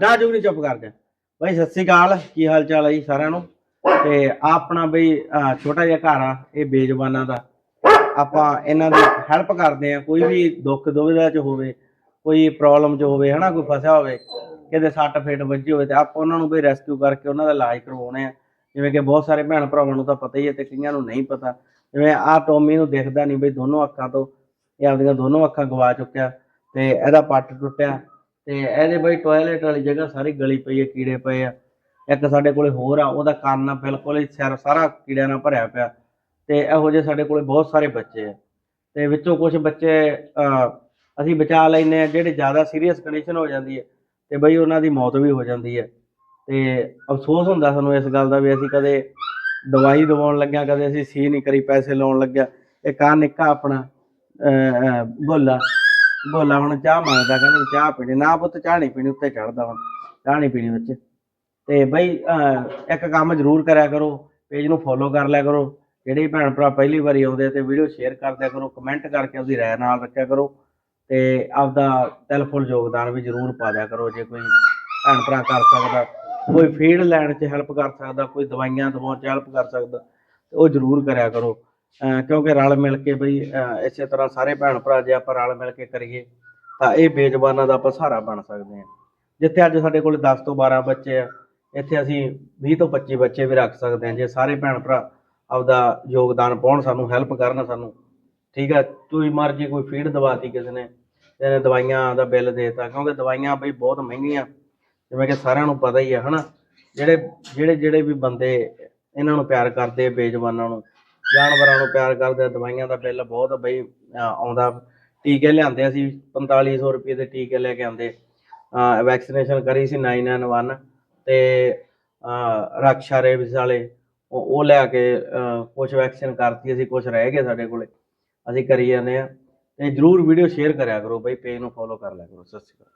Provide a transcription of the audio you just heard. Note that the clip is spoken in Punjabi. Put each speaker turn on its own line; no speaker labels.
ਨਾ ਜੁਗ ਚੁੱਪ ਕਰ ਜਾ ਬਾਈ, ਸਤਿ ਸ੍ਰੀ ਅਕਾਲ। ਕੀ ਹਾਲ ਚਾਲ ਹੈ ਜੀ ਸਾਰਿਆਂ ਨੂੰ? ਤੇ ਆਪਣਾ ਬਈ ਛੋਟਾ ਜਿਹਾ ਘਰ ਆ, ਇਹ ਬੇਜ਼ਬਾਨਾਂ ਦਾ। ਆਪਾਂ ਇਹਨਾਂ ਦੀ ਹੈਲਪ ਕਰਦੇ ਆ ਕੋਈ ਵੀ ਦੁੱਖ ਦੁਵਿਧਾ ਚ ਹੋਵੇ, ਕੋਈ ਪ੍ਰੋਬਲਮ ਚ ਹੋਵੇ, ਹਨਾ, ਕੋਈ ਫਸਿਆ ਹੋਵੇ, ਕਿਤੇ ਸੱਟ ਫੇਟ ਵੱਜੀ ਹੋਵੇ ਤੇ ਆਪਾਂ ਉਹਨਾਂ ਨੂੰ ਬਈ ਰੈਸਕਿਊ ਕਰਕੇ ਉਹਨਾਂ ਦਾ ਇਲਾਜ ਕਰਵਾਉਣੇ ਆ। ਜਿਵੇਂ ਕਿ ਬਹੁਤ ਸਾਰੇ ਭੈਣ ਭਰਾਵਾਂ ਨੂੰ ਤਾਂ ਪਤਾ ਹੀ ਹੈ ਤੇ ਕਈਆਂ ਨੂੰ ਨਹੀਂ ਪਤਾ। ਜਿਵੇਂ ਆਹ ਟੋਮੀ ਨੂੰ ਦਿਖਦਾ ਨਹੀਂ ਬਈ, ਦੋਨੋਂ ਅੱਖਾਂ ਤੋਂ, ਇਹ ਆਪਦੀਆਂ ਦੋਨੋਂ ਅੱਖਾਂ ਗਵਾ ਚੁੱਕਿਆ ਤੇ ਇਹਦਾ ਪੱਟ ਟੁੱਟਿਆ। ਤੇ ਇਹਦੇ ਬਈ ਟਾਇਲਟ ਵਾਲੀ ਜਗ੍ਹਾ ਸਾਰੀ ਗਲੀ ਪਈ ਹੈ ਕੀੜੇ ਪਏ ਆ। ਇੱਕ ਸਾਡੇ ਕੋਲੇ ਹੋਰ ਆ, ਉਹਦਾ ਕੰਨ ਬਿਲਕੁਲ ਹੀ ਸਿਰ ਸਾਰਾ ਕੀੜਿਆਂ ਨਾਲ ਭਰਿਆ ਪਿਆ। ਤੇ ਇਹੋ ਜਿਹੇ ਸਾਡੇ ਕੋਲੇ ਬਹੁਤ ਸਾਰੇ ਬੱਚੇ ਆ। ਤੇ ਵਿੱਚੋਂ ਕੁਝ ਬੱਚੇ ਅਸੀਂ ਬਚਾ ਲੈਨੇ ਆ ਜਿਹੜੇ ਜ਼ਿਆਦਾ ਸੀਰੀਅਸ ਕੰਡੀਸ਼ਨ ਹੋ ਜਾਂਦੀ ਹੈ, ਤੇ ਬਈ ਉਹਨਾਂ ਦੀ ਮੌਤ ਵੀ ਹੋ ਜਾਂਦੀ ਹੈ। ਤੇ ਅਫਸੋਸ ਹੁੰਦਾ ਸਾਨੂੰ ਇਸ ਗੱਲ ਦਾ ਵੀ ਅਸੀਂ ਕਦੇ ਦਵਾਈ ਦਵਾਉਣ ਲੱਗਿਆ, ਕਦੇ ਅਸੀਂ ਸੀ ਨਹੀਂ ਕਰੀ, ਪੈਸੇ ਲਾਉਣ ਲੱਗਿਆ। ਇਹ ਆ ਨਿੱਕਾ ਆਪਣਾ ਗੋਲਾ ਬੋਲਾ ਹੁਣ ਚਾਹ ਮੰਗਦਾ, ਕਹਿੰਦਾ ਚਾਹ ਪੀਣੀ, ਨਾ ਪੁੱਤ ਚਾਹ ਨਹੀਂ ਪੀਣੀ, ਉੱਤੇ ਚੜਦਾ ਹੁਣ, ਚਾਹ ਨਹੀਂ ਪੀਣੀ ਵਿੱਚ। ਤੇ ਬਈ ਇੱਕ ਕੰਮ ਜ਼ਰੂਰ ਕਰਿਆ ਕਰੋ ਪੇਜ ਨੂੰ ਫੋਲੋ ਕਰ ਲਿਆ ਕਰੋ, ਜਿਹੜੇ ਭੈਣ ਭਰਾ ਪਹਿਲੀ ਵਾਰੀ ਆਉਂਦੇ ਆ ਤੇ ਵੀਡੀਓ ਸ਼ੇਅਰ ਕਰਦਿਆ ਕਰੋ ਕਮੈਂਟ ਕਰਕੇ ਉਹਦੀ ਰਾਏ ਨਾਲ ਰੱਖਿਆ ਕਰੋ, ਤੇ ਆਪਦਾ ਦਿਲਫੁਲ ਯੋਗਦਾਨ ਵੀ ਜ਼ਰੂਰ ਪਾ ਦਿਆ ਕਰੋ, ਜੇ ਕੋਈ ਭੈਣ ਭਰਾ ਕਰ ਸਕਦਾ, ਕੋਈ ਫੀਡ ਲੈਣ 'ਚ ਹੈਲਪ ਕਰ ਸਕਦਾ, ਕੋਈ ਦਵਾਈਆਂ ਦਵਾਉਣ 'ਚ ਹੈਲਪ ਕਰ ਸਕਦਾ, ਤੇ ਉਹ ਜ਼ਰੂਰ ਕਰਿਆ ਕਰੋ। ਕਿਉਂਕਿ ਰਲ ਮਿਲ ਕੇ ਬਈ ਇਸੇ ਤਰ੍ਹਾਂ ਸਾਰੇ ਭੈਣ ਭਰਾ ਜੇ ਆਪਾਂ ਰਲ ਮਿਲ ਕੇ ਕਰੀਏ, ਤਾਂ ਇਹ ਬੇਜ਼ਬਾਨਾਂ ਦਾ ਆਪਾਂ ਸਹਾਰਾ ਬਣ ਸਕਦੇ ਹਾਂ। ਜਿੱਥੇ ਅੱਜ ਸਾਡੇ ਕੋਲ 10 ਤੋਂ 12 ਬੱਚੇ ਆ, ਇੱਥੇ ਅਸੀਂ 20 ਤੋਂ 25 ਬੱਚੇ ਵੀ ਰੱਖ ਸਕਦੇ ਹਾਂ, ਜੇ ਸਾਰੇ ਭੈਣ ਭਰਾ ਆਪਦਾ ਯੋਗਦਾਨ ਪਾਉਣ, ਸਾਨੂੰ ਹੈਲਪ ਕਰਨ ਸਾਨੂੰ, ਠੀਕ ਆ? ਕੋਈ ਮਰਜ਼ੀ ਕੋਈ ਫੀਡ ਦਵਾਤੀ ਕਿਸੇ ਨੇ, ਇਹਨੇ ਦਵਾਈਆਂ ਦਾ ਬਿੱਲ ਦੇਤਾ, ਕਿਉਂਕਿ ਦਵਾਈਆਂ ਬਈ ਬਹੁਤ ਮਹਿੰਗੀਆਂ, ਜਿਵੇਂ ਕਿ ਸਾਰਿਆਂ ਨੂੰ ਪਤਾ ਹੀ ਹੈ ਹਨਾ? ਜਿਹੜੇ ਜਿਹੜੇ ਜਿਹੜੇ ਵੀ ਬੰਦੇ ਇਹਨਾਂ ਨੂੰ ਪਿਆਰ ਕਰਦੇ ਬੇਜ਼ਬਾਨਾਂ ਨੂੰ ਜਾਨਵਰਾਂ ਨੂੰ ਪਿਆਰ ਕਰਦੇ ਆ, ਦਵਾਈਆਂ ਦਾ ਬਿੱਲ ਬਹੁਤ ਬਈ ਅਹ, ਆਉਂਦਾ। ਟੀਕੇ ਲਿਆਂਦੇ ਅਸੀਂ 4500 ਰੁਪਏ ਦੇ ਟੀਕੇ ਲੈ ਕੇ ਆਂਦੇ ਵੈਕਸੀਨੇਸ਼ਨ ਕਰੀ ਸੀ 991 ਤੇ ਅਹ, ਰਕਸ਼ਾ ਰੇਬਸ ਵਾਲੇ ਉਹ ਉਹ ਲੈ ਕੇ ਕੁਝ ਵੈਕਸੀਨ ਕਰਤੀ ਅਸੀਂ ਕੁਝ ਰਹਿ ਗਏ ਸਾਡੇ ਕੋਲੇ। ਅਸੀਂ ਕਰੀ ਜਾਂਦੇ ਆ। ਤੇ ਜਰੂਰ ਵੀਡੀਓ ਸ਼ੇਅਰ ਕਰਿਆ ਕਰੋ ਬਈ ਪੇਜ ਨੂੰ ਫੋਲੋ ਕਰ ਲਿਆ ਕਰੋ। ਸਤਿ ਸ਼੍ਰੀ ਅਕਾਲ।